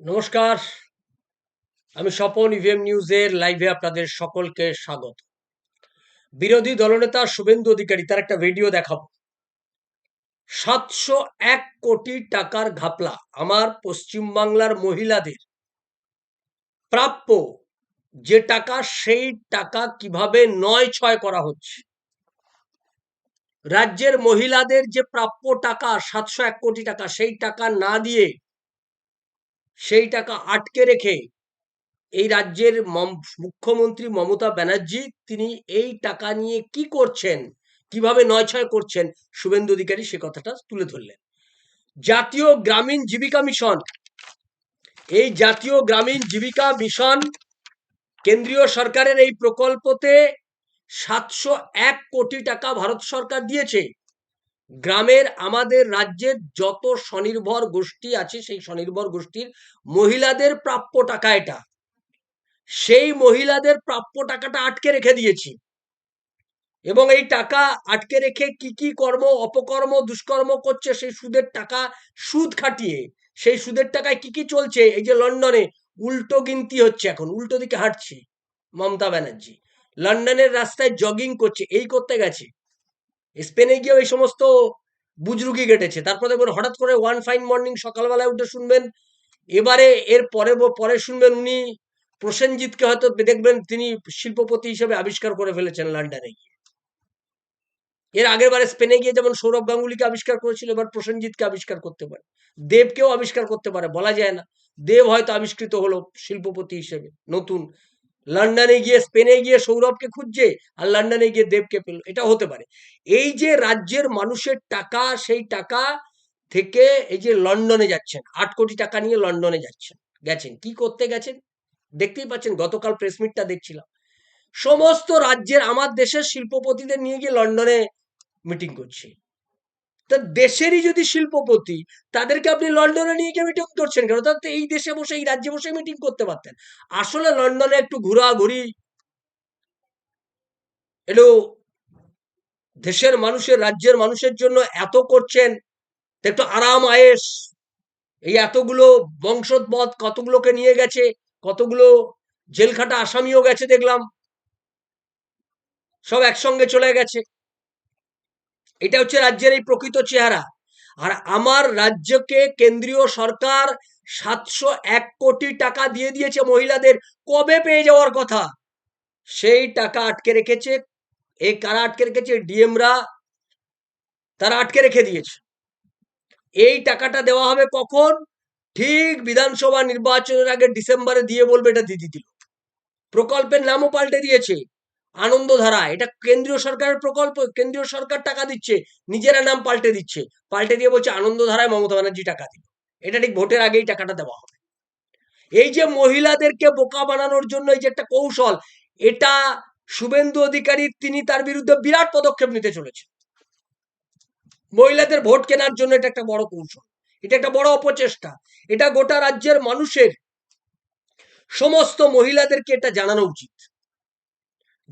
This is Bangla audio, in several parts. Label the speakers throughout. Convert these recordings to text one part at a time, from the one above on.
Speaker 1: নমস্কার, আমি স্বপন ইভিএম নিউজের লাইভে আপনাদের সকলকে স্বাগত। বিরোধী দলনেতা শুভেন্দু অধিকারী, তার একটা ভিডিও দেখাবো। সাতশো এক কোটি টাকার ঘাপলা আমার পশ্চিমবাংলার মহিলাদের। প্রাপ্য যে টাকা, সেই টাকা কীভাবে নয় ছয় করা হচ্ছে? রাজ্যের মহিলাদের যে প্রাপ্য টাকা, সাতশো এক কোটি টাকা, সেই টাকা না দিয়ে সেই টাকা আটকে রেখে এই রাজ্যের মুখ্যমন্ত্রী মমতা ব্যানার্জি তিনি এই টাকা নিয়ে কি করছেন, কীভাবে নয় ছয় করছেন, শুভেন্দু অধিকারী সে কথাটা তুলে ধরলেন। জাতীয় গ্রামীণ জীবিকা মিশন, এই জাতীয় গ্রামীণ জীবিকা মিশন কেন্দ্রীয় সরকারের এই প্রকল্পতে সাতশো এক কোটি টাকা ভারত সরকার দিয়েছে। গ্রামের আমাদের রাজ্যের যত স্বনির্ভর গোষ্ঠী আছে, সেই স্বনির্ভর গোষ্ঠীর মহিলাদের প্রাপ্য টাকা এটা। সেই মহিলাদের প্রাপ্য টাকাটা আটকে রেখে দিয়েছি। এবং এই টাকা আটকে রেখে কি কি কর্ম, অপকর্ম, দুষ্কর্ম করছে, সেই সুদের টাকা সুদ খাটিয়ে, সেই সুদের টাকায় কি কি চলছে? এই যে লন্ডনে উল্টো গিনতি হচ্ছে এখন, উল্টো দিকে হাঁটছে মমতা ব্যানার্জি। লন্ডনের রাস্তায় জগিং করছে, এই করতে গেছে। স্পেনে গিয়েও এই সমস্ত বুজরুগি কেটেছে তারপরে দেখবেন হঠাৎ করে ওয়ান ফাইন মর্নিং সকালবেলায় উঠে শুনবেন, এবারে এর পরে পরে শুনবেন উনি প্রসেনজিৎকে হয়তো দেখবেন তিনি শিল্পপতি হিসেবে আবিষ্কার করে ফেলেছেন লন্ডনে গিয়ে। এর আগের বারে স্পেনে গিয়ে যেমন সৌরভ গাঙ্গুলিকে আবিষ্কার করেছিল, এবার প্রসেনজিৎকে আবিষ্কার করতে পারে। দেবকেও আবিষ্কার করতে পারে, বলা যায় না। দেব হয়তো আবিষ্কৃত হলো শিল্পপতি হিসেবে, নতুন। লন্ডনে গিয়ে, স্পেনে গিয়ে সৌরভকে খুঁজছে আর লন্ডনে গিয়ে দেবকে পেল। এটা হতে পারে। এই যে রাজ্যের মানুষের টাকা, সেই টাকা থেকে এই যে লন্ডনে যাচ্ছেন, আট কোটি টাকা নিয়ে লন্ডনে যাচ্ছেন, গেছেন। কি করতে গেছেন? দেখতেই পাচ্ছেন, গতকাল প্রেসমিটটা দেখছিলাম। সমস্ত রাজ্যের, আমার দেশের শিল্পপতিদের নিয়ে গিয়ে লন্ডনে মিটিং করছে। তা দেশেরই যদি শিল্পপতি, তাদেরকে আপনি লন্ডনে নিয়ে গিয়ে মিটিং করছেন কেন? তাহলে তো এই দেশে বসে, এই রাজ্যে বসে মিটিং করতে পারতেন। আসলে লন্ডনে একটু ঘোরাঘুরি। এলো দেশের মানুষের, রাজ্যের মানুষের জন্য এত করছেন একটু আরাম আয়েস এই এতগুলো বংশোদ্ভূত কতগুলোকে নিয়ে গেছে, কতগুলো জেলখাটা আসামিও গেছে দেখলাম। সব একসঙ্গে চলে গেছে। এটা হচ্ছে রাজ্যের এই প্রকৃত চেহারা। আর আমার রাজ্যকে কেন্দ্রীয় সরকার সাতশো এক কোটি টাকা দিয়ে দিয়েছে মহিলাদের, কবে পেয়ে যাওয়ার কথা? সেই টাকা আটকে রেখেছে এই কারা আটকে রেখেছে? ডিএমরা, তারা আটকে রেখে দিয়েছে। এই টাকাটা দেওয়া হবে কখন? ঠিক বিধানসভা নির্বাচনের আগে ডিসেম্বরে দিয়ে বলবে এটা দিদি দিল। প্রকল্পের নামও পাল্টে দিয়েছে। আনন্দধারা, এটা কেন্দ্রীয় সরকারের প্রকল্প, কেন্দ্রীয় সরকার টাকা দিচ্ছে, নিজেরা নাম পাল্টে দিচ্ছে। পাল্টে দিয়ে বলছে আনন্দধারায় মমতা ব্যানার্জি টাকা দিল। এটা ঠিক ভোটের আগেই টাকাটা দেওয়া হবে। এই যে মহিলাদেরকে বোকা বানানোর জন্য এই যে একটা কৌশল, এটা শুভেন্দু অধিকারী, তিনি তার বিরুদ্ধে বিরাট পদক্ষেপ নিতে চলেছে মহিলাদের ভোট কেনার জন্য এটা একটা বড় কৌশল। এটা একটা বড় অপচেষ্টা। এটা গোটা রাজ্যের মানুষের, সমস্ত মহিলাদেরকে এটা জানানো উচিত।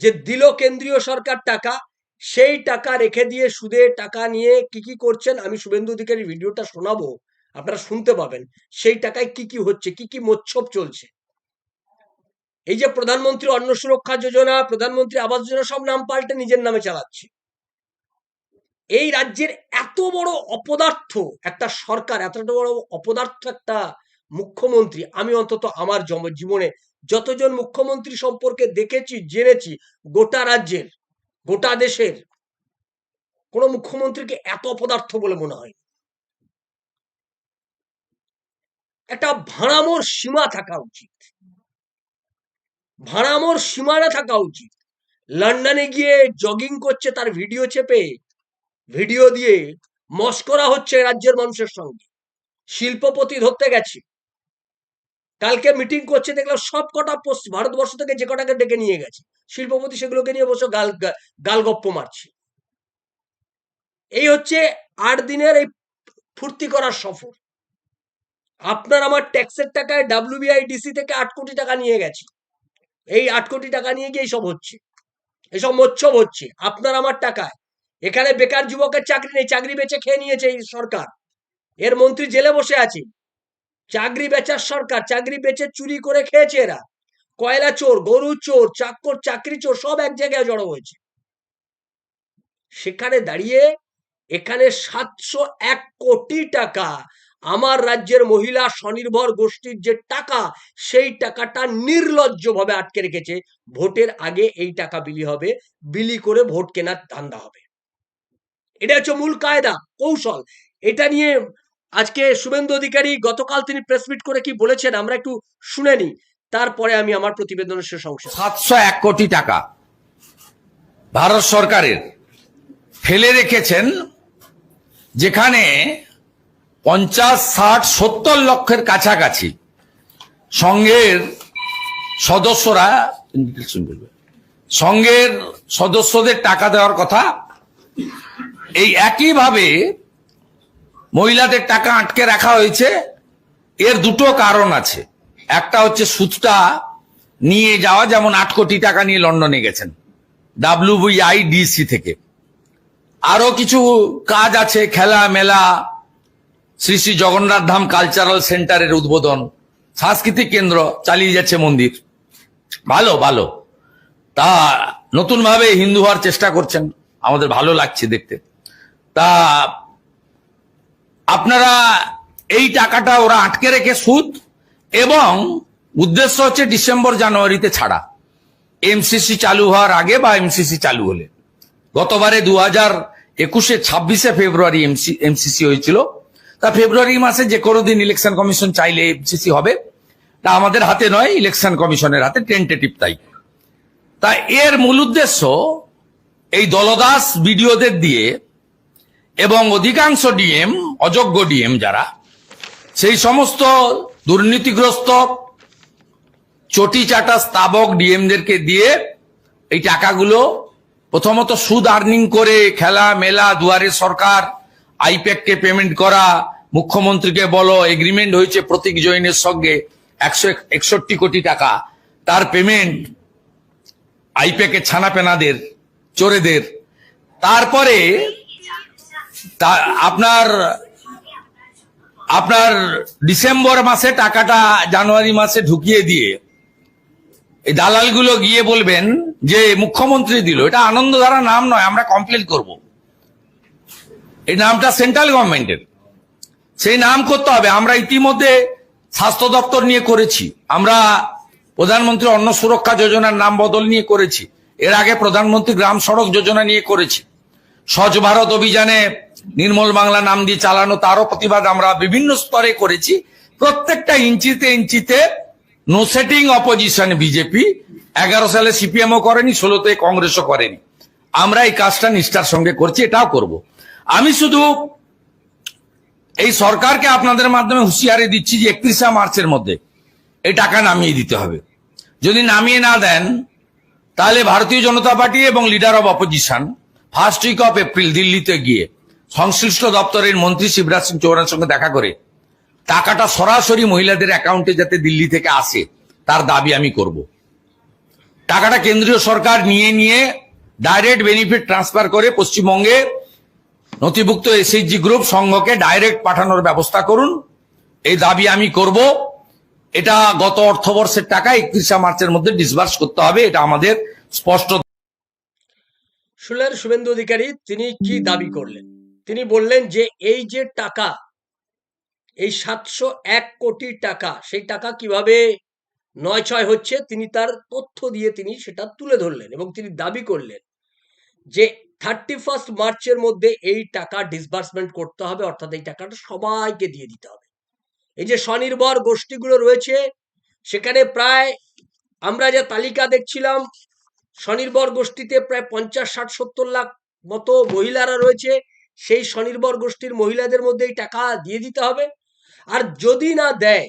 Speaker 1: যে দিল কেন্দ্রীয় সরকার টাকা, সেই টাকা রেখে দিয়ে সুদে টাকা নিয়ে কি কি করছেন, আমি শুভেন্দু অধিকারী ভিডিওটা শোনাবো, আপনারা শুনতে পাবেন, সেই টাকায় কি কি হচ্ছে, কি কি মোচ্ছব চলছে। এই যে প্রধানমন্ত্রী অন্ন সুরক্ষা যোজনা, প্রধানমন্ত্রী আবাস যোজনা, সব নাম পাল্টে নিজের নামে চালাচ্ছে। এই রাজ্যের এত বড় অপদার্থ একটা সরকার, এতটা বড় অপদার্থ একটা মুখ্যমন্ত্রী, আমি অন্তত আমার জীবনে যতজন মুখ্যমন্ত্রী সম্পর্কে দেখেছি, জেনেছি, গোটা রাজ্যের, গোটা দেশের, কোন মুখ্যমন্ত্রীকে এত অপদার্থ বলে মনে হয়। একটা ভাড়ামোর সীমা থাকা উচিত। ভাড়ামোর সীমানা থাকা উচিত। লন্ডনে গিয়ে জগিং করছে তার ভিডিও চেপে, ভিডিও দিয়ে মস্করা হচ্ছে রাজ্যের মানুষের সঙ্গে। শিল্পপতি ধরতে গেছে। কালকে মিটিং করছে, দেখলাম সব কটা ভারতবর্ষ থেকে যে কটাকে ডেকে নিয়ে গেছে। শিল্পপতি সেগুলোকে নিয়ে বসে গাল গালগপ্প মারছে। এই হচ্ছে আট দিনের এই ফুর্তি করার সফর। আপনার আমার ট্যাক্সের টাকায় ডাব্লিউবিআইডিসি থেকে আট কোটি টাকা নিয়ে গেছে। এই আট কোটি টাকা নিয়ে গিয়ে সব হচ্ছে? এসব মোচ্ছব হচ্ছে। আপনার আমার টাকায়। এখানে বেকার যুবকের চাকরি নেই, চাকরি বেচে খেয়ে নিয়েছে এই সরকার। এর মন্ত্রী জেলে বসে আছে। চাকরি বেচার সরকার, চাকরি বেচে চুরি করে খেয়েছে এরা। কয়লা চোর, গরু চোর, চাকর, চাকরি চোর, সব এক জায়গায় জড়ো হয়েছে। সেখানে দাঁড়িয়ে এখানে সাতশো এক কোটি টাকা আমার রাজ্যের মহিলা স্বনির্ভর গোষ্ঠীর যে টাকা, সেই টাকাটা নির্লজ্জভাবে আটকে রেখেছে। ভোটের আগে এই টাকা বিলি হবে, বিলি করে ভোট কেনার ধান্দা হবে। এটা হচ্ছে মূল কায়দা, কৌশল। এটা নিয়ে আজকে শুভেন্দু অধিকারী গতকাল তিনি প্রেস মিট করে কি বলেছেন, আমরা একটু শুনে নিই। তারপরে আমি আমার প্রতিবেদনের শেষ অংশ
Speaker 2: সাতশো এক কোটি টাকা ভারত সরকারের ফেলে রেখেছেন, যেখানে পঞ্চাশ, ষাট, সত্তর লক্ষের কাছাকাছি সংঘের সদস্যরা সংঘের সদস্যদের টাকা দেওয়ার কথা, এই একইভাবে মহিলাদের টাকা আটকে রাখা হয়েছে। এর দুটো কারণ আছে। একটা হচ্ছে সুদটা নিয়ে যাওয়া, যেমন আট কোটি টাকা নিয়ে লন্ডনে গেছেন, ডাব্লিউবিআইডিসি থেকে। আরও কিছু কাজ আছে, খেলা, মেলা, শ্রী শ্রী জগন্নাথ ধাম কালচারাল সেন্টারের উদ্বোধন, সাংস্কৃতিক কেন্দ্র, চালিয়ে যাচ্ছে মন্দির। ভালো ভালো। তা নতুনভাবে হিন্দু হওয়ার চেষ্টা করছেন। আমাদের ভালো লাগছে দেখতে। তা আপনারা এই টাকাটা ওরা আটকে রেখে সুদ এবং উদ্দেশ্য হচ্ছে ডিসেম্বর জানুয়ারিতে ছাড়া। এমসিসি চালু হওয়ার আগে বা এমসিসি চালু হলে। গতবারে দু হাজার একুশে ছাব্বিশে ফেব্রুয়ারি এমসি এমসিসি হয়েছিল। তা ফেব্রুয়ারি মাসে যে কোনো দিন ইলেকশন কমিশন চাইলে এমসিসি হবে। তা আমাদের হাতে নয়, ইলেকশন কমিশনের হাতে টেন্টেটিভ তাই। তা এর মূল উদ্দেশ্য এই দলদাস বিডিওদের দিয়ে এবং অধিকাংশ ডিএম, অযোগ্য ডিএম যারা, সেই সমস্ত দুর্নীতিগ্রস্ত, চটি চাটা স্তাবক ডিএমদেরকে দিয়ে এই টাকাগুলো প্রথমত সুদ আর্নিং করে খেলা, মেলা, দুয়ারে সরকার, আইপ্যাককে পেমেন্ট করা, মুখ্যমন্ত্রীকে বলো, এগ্রিমেন্ট হয়েছে প্রতীক জৈনের সঙ্গে একশো একষট্টি কোটি টাকা, তার পেমেন্ট আইপ্যাকে ছানা পেনাদের চোরেদের। তারপরে তা আপনার আপনার ডিসেম্বর মাসে টাকাটা জানুয়ারি মাসে ঢুকিয়ে দিয়ে এই দালালগুলো গিয়ে বলবেন যে মুখ্যমন্ত্রী দিল। এটা আনন্দ আনন্দধারা নাম নয়, আমরা কমপ্লেন করব। এই নামটা সেন্ট্রাল গভর্নমেন্টের সেই নাম করতে হবে। আমরা ইতিমধ্যে স্বাস্থ্য দপ্তর নিয়ে করেছি। আমরা প্রধানমন্ত্রী অন্ন সুরক্ষা যোজনার নাম বদল নিয়ে করেছি। এর আগে প্রধানমন্ত্রী গ্রাম সড়ক যোজনা নিয়ে করেছি। স্বচ্ছ ভারত অভিযানে নির্মল বাংলা নাম দিয়ে চালানো তারও প্রতিবাদ আমরা বিভিন্ন স্তরে করেছি। প্রত্যেকটা ইঞ্চিতে ইঞ্চিতে নো সেটিং অপোজিশন বিজেপি। এগারো সালে সিপিএমও করেনি, ষোলোতে কংগ্রেসও করেনি। আমরা এই কাজটা নিষ্ঠার সঙ্গে করছি, এটাও করব। আমি শুধু এই সরকারকে আপনাদের মাধ্যমে হুঁশিয়ারি দিচ্ছি যে একত্রিশে মার্চের মধ্যে এই টাকা নামিয়ে দিতে হবে। যদি নামিয়ে না দেন, তাহলে ভারতীয় জনতা পার্টি এবং leader of opposition first week of April দিল্লিতে গিয়ে সংশ্লিষ্ট দপ্তরের মন্ত্রী শিবরাজ সিং চৌহানের সঙ্গে দেখা করে টাকাটা সরাসরি মহিলাদের অ্যাকাউন্টে যাতে দিল্লি থেকে আসে, তার দাবি আমি করব। টাকাটা কেন্দ্রীয় সরকার নিয়ে নিয়ে ডাইরেক্ট বেনিফিট ট্রান্সফার করে পশ্চিমবঙ্গে নথিভুক্ত এসএইচজি গ্রুপ সংঘকে ডাইরেক্ট পাঠানোর ব্যবস্থা করুন। এই দাবি আমি করব। এটা গত অর্থবর্ষের টাকা, একত্রিশে মার্চের মধ্যে ডিসবার্স করতে হবে, এটা আমাদের স্পষ্ট
Speaker 1: শুনলেন শুভেন্দু অধিকারী, তিনি কি দাবি করলেন? তিনি বললেন যে এই যে টাকা, এই সাতশো এক কোটি টাকা, সেই টাকা কীভাবে নয় ছয় হচ্ছে, তিনি তার তথ্য দিয়ে তিনি সেটা তুলে ধরলেন এবং তিনি দাবি করলেন যে থার্টি ফার্স্ট মার্চের মধ্যে এই টাকা ডিসবার্সমেন্ট করতে হবে, অর্থাৎ এই টাকাটা সবাইকে দিয়ে দিতে হবে। এই যে স্বনির্ভর গোষ্ঠীগুলো রয়েছে, সেখানে প্রায় আমরা যে তালিকা দেখছিলাম, স্বনির্ভর গোষ্ঠীতে প্রায় পঞ্চাশ, ষাট, সত্তর লাখ মতো মহিলারা রয়েছে। সেই স্বনির্ভর গোষ্ঠীর মহিলাদের মধ্যে এই টাকা দিয়ে দিতে হবে। আর যদি না দেয়,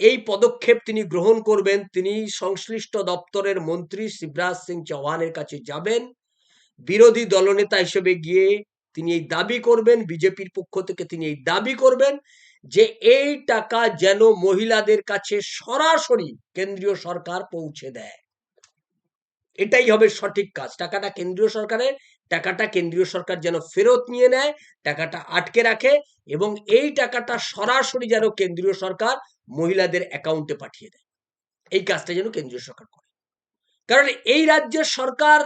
Speaker 1: এই পদক্ষেপ তিনি গ্রহণ করবেন, তিনি সংশ্লিষ্ট দপ্তরের মন্ত্রী শিবরাজ সিং চৌহানের কাছে যাবেন। বিরোধী দলনেতা হিসেবে গিয়ে তিনি এই দাবি করবেন, বিজেপির পক্ষ থেকে তিনি এই দাবি করবেন যে এই টাকা যেন মহিলাদের কাছে সরাসরি কেন্দ্রীয় সরকার পৌঁছে দেয়। এটাই হবে সঠিক কাজ। টাকাটা কেন্দ্রীয় সরকারের টাকাটা কেন্দ্রীয় সরকার যেন ফেরত নিয়ে নেয়, টাকাটা আটকে রাখে এবং এই টাকাটা সরাসরি যেন কেন্দ্রীয় সরকার মহিলাদের অ্যাকাউন্টে পাঠিয়ে দেয়। এই কাজটা যেন কেন্দ্রীয় সরকার করে। কারণ এই রাজ্যের সরকার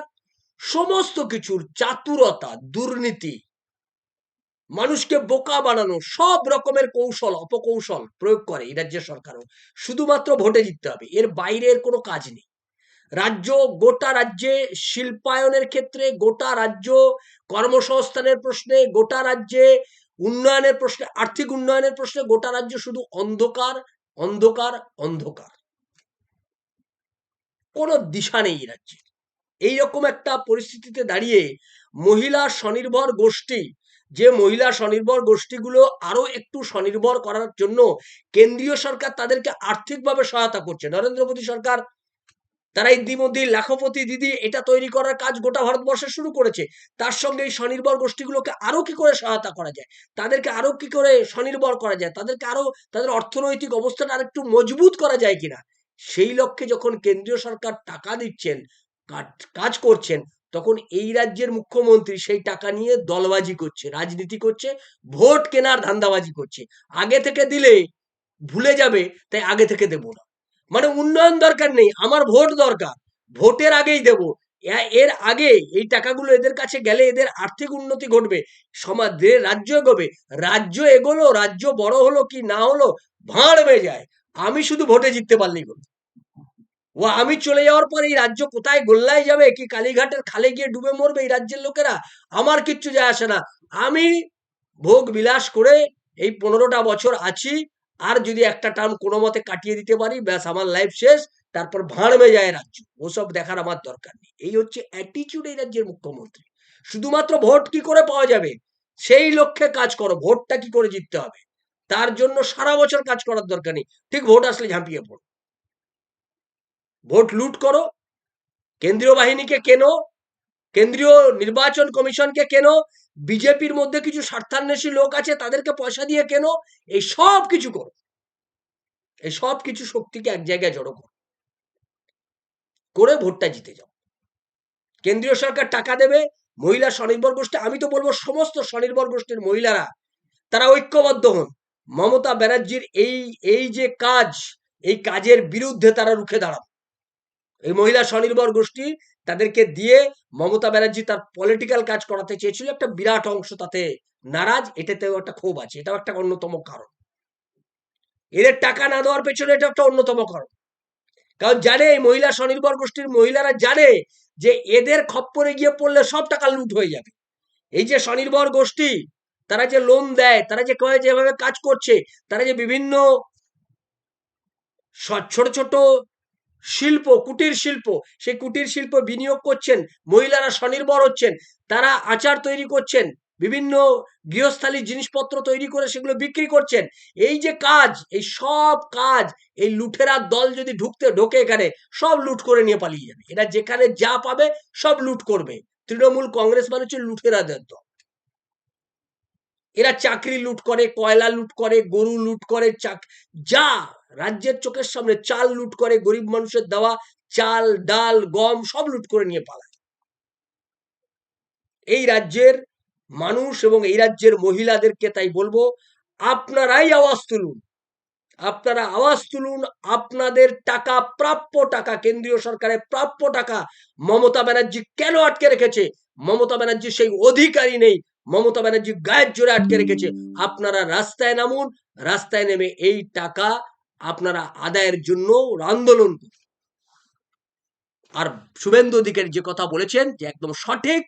Speaker 1: সমস্ত কিছুর চাতুরতা, দুর্নীতি, মানুষকে বোকা বানানো সব রকমের কৌশল, অপকৌশল প্রয়োগ করে এই রাজ্যের সরকারও। শুধুমাত্র ভোটে জিততে হবে, এর বাইরের কোনো কাজ নেই। রাজ্য, গোটা রাজ্যে শিল্পায়নের ক্ষেত্রে, গোটা রাজ্য কর্মসংস্থানের প্রশ্নে, গোটা রাজ্যে উন্নয়নের প্রশ্নে, আর্থিক উন্নয়নের প্রশ্নে, গোটা রাজ্য শুধু অন্ধকার অন্ধকার অন্ধকার। কোনো দিশা নেই এই রাজ্যে। এইরকম একটা পরিস্থিতিতে দাঁড়িয়ে মহিলা স্বনির্ভর গোষ্ঠী, যে মহিলা স্বনির্ভর গোষ্ঠীগুলো আরও একটু স্বনির্ভর করার জন্য কেন্দ্রীয় সরকার তাদেরকে আর্থিকভাবে সহায়তা করছে। নরেন্দ্র মোদী সরকার তারা ইতিমধ্যে লাখপতি দিদি, এটা তৈরি করার কাজ গোটা ভারতবর্ষে শুরু করেছে। তার সঙ্গে এই স্বনির্ভর গোষ্ঠীগুলোকে আরও কি করে সহায়তা করা যায়? তাদেরকে আরও কি করে স্বনির্ভর করা যায়? তাদেরকে আরও তাদের অর্থনৈতিক অবস্থাটা আরেকটু মজবুত করা যায় কিনা? সেই লক্ষ্যে যখন কেন্দ্রীয় সরকার টাকা দিচ্ছেন, কাজ করছেন, তখন এই রাজ্যের মুখ্যমন্ত্রী সেই টাকা নিয়ে দলবাজি করছে, রাজনীতি করছে, ভোট কেনার ধান্দাবাজি করছে। আগে থেকে দিলে ভুলে যাবে, তাই আগে থেকে দেবো না। মানে উন্নয়ন দরকার নেই, আমার ভোট দরকার, ভোটের আগেই দেব। এর আগে এই টাকাগুলো এদের কাছে গেলে এদের আর্থিক উন্নতি ঘটবে সমাজ রাজ্য এগোবে, রাজ্য এগোলো, রাজ্য বড় হলো কি না হলো, ভাঁড় হয়ে যায়। আমি শুধু ভোটে জিততে পারলেই হলো ও, আমি চলে যাওয়ার পর এই রাজ্য কোথায় গোল্লায় যাবে, কি কালীঘাটের খালে গিয়ে ডুবে মরবে এই রাজ্যের লোকেরা? আমার কিচ্ছু যায় আসে না। আমি ভোগ বিলাস করে এই পনেরোটা বছর আছি আর যদি একটা টার্ম কোনো মতে কাটিয়ে দিতে পারি, ব্যাস আমার লাইফ শেষ, তারপর ভাঁড়মে যায় রাজ্য। ওসব দেখার আমার দরকার নেই। এই হচ্ছে অ্যাটিচিউড এই রাজ্যের মুখ্যমন্ত্রী। শুধুমাত্র ভোট কি করে পাওয়া যাবে? সেই লক্ষ্যে কাজ করো, ভোটটা কি করে জিততে হবে? তার জন্য সারা বছর কাজ করার দরকার নেই। ঠিক ভোট আসলে ঝাঁপিয়ে পড়ো। ভোট লুট করো, কেন্দ্রীয় বাহিনীকে কেনো, কেন্দ্রীয় নির্বাচন কমিশনকে কেনো বিজেপির মধ্যে কিছু স্বার্থান্বেষী লোক আছে, তাদেরকে পয়সা দিয়ে কেনো? এই সব কিছু করো। এই সব কিছু শক্তিকে এক জায়গায় জড়ো করো। করে ভোটটা জিতে যাও। কেন্দ্রীয় সরকার টাকা দেবে, মহিলা স্বনির্ভর গোষ্ঠী, আমি তো বলব সমস্ত স্বনির্ভর গোষ্ঠীর মহিলারা, তারা ঐক্যবদ্ধ হন। মমতা ব্যানার্জির এই এই যে কাজ, এই কাজের বিরুদ্ধে তারা রুখে দাঁড়ান এই মহিলা স্বনির্ভর গোষ্ঠী তাদেরকে দিয়ে মমতা ব্যানার্জি তার পলিটিক্যাল কাজ করাতে চেয়েছিল। একটা বিরাট অংশ তাতে নারাজ, এটাতেও একটা ক্ষোভ আছে, এটাও একটা অন্যতম কারণ। এদের টাকা না দেওয়ার পেছনে এটা একটা অন্যতম কারণ। কারণ জানে এই মহিলা স্বনির্ভর গোষ্ঠীর মহিলারা জানে যে এদের খপ্পরে গিয়ে পড়লে সব টাকা লুট হয়ে যাবে। এই যে স্বনির্ভর গোষ্ঠী, তারা যে লোন দেয়, তারা যে যেভাবে কাজ করছে, তারা যে বিভিন্ন ছোট ছোট শিল্প, কুটির শিল্প, সেই কুটির শিল্প বিনিয়োগ করছেন, মহিলারা স্বনির্ভর হচ্ছেন, তারা আচার তৈরি করছেন, বিভিন্ন গৃহস্থালী জিনিসপত্র তৈরি করে সেগুলো বিক্রি করছেন। এই যে কাজ, এই সব কাজ, এই লুঠেরার দল যদি ঢুকতে ঢোকে এখানে, সব লুট করে নিয়ে পালিয়ে যাবে। এরা যেখানে যা পাবে, সব লুট করবে। তৃণমূল কংগ্রেস মানে হচ্ছে লুঠেরাদের দল। এরা চাকরি লুট করে, কয়লা লুট করে, গরু লুট করে, চাক যা রাজ্যের চোখের সামনে চাল লুট করে, গরিব মানুষের দেওয়া চাল, ডাল, গম সব লুট করে নিয়ে পালায়। এই রাজ্যের মানুষ এবং এই রাজ্যের মহিলাদেরকে তাই বলব, আপনারাই আওয়াজ তুলুন। আপনারা আওয়াজ তুলুন, আপনাদের টাকা, প্রাপ্য টাকা, কেন্দ্রীয় সরকারের প্রাপ্য টাকা মমতা ব্যানার্জি কেন আটকে রেখেছে? মমতা ব্যানার্জি সেই অধিকারী নেই, মমতা ব্যানার্জি গায়ের জোরে আটকে রেখেছে। আপনারা রাস্তায় নামুন, রাস্তায় নেমে এই টাকা আপনারা আদায়ের জন্য আন্দোলন আর শুভেন্দু অধিকারী যে কথা বলেছেন যে একদম সঠিক,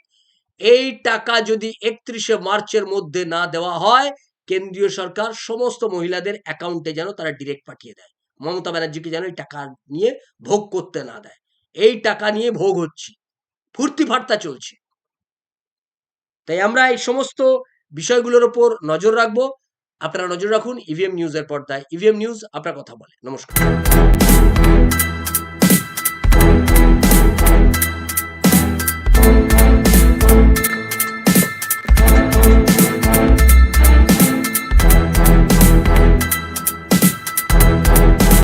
Speaker 1: এই টাকা যদি একত্রিশে মার্চের মধ্যে না দেওয়া হয়, কেন্দ্রীয় সরকার সমস্ত মহিলাদের অ্যাকাউন্টে যেন তারা ডিরেক্ট পাঠিয়ে দেয়। মমতা ব্যানার্জিকে যেন এই টাকা নিয়ে ভোগ করতে না দেয়। এই টাকা নিয়ে ভোগ হচ্ছে। ফুর্তি ফার্তা চলছে। তাই আমরা এই সমস্ত বিষয়গুলোর উপর নজর রাখব। আপনারা নজর রাখুন ইভিএম নিউজের পর্দায়। ইভিএম নিউজ আপনার কথা বলে। নমস্কার।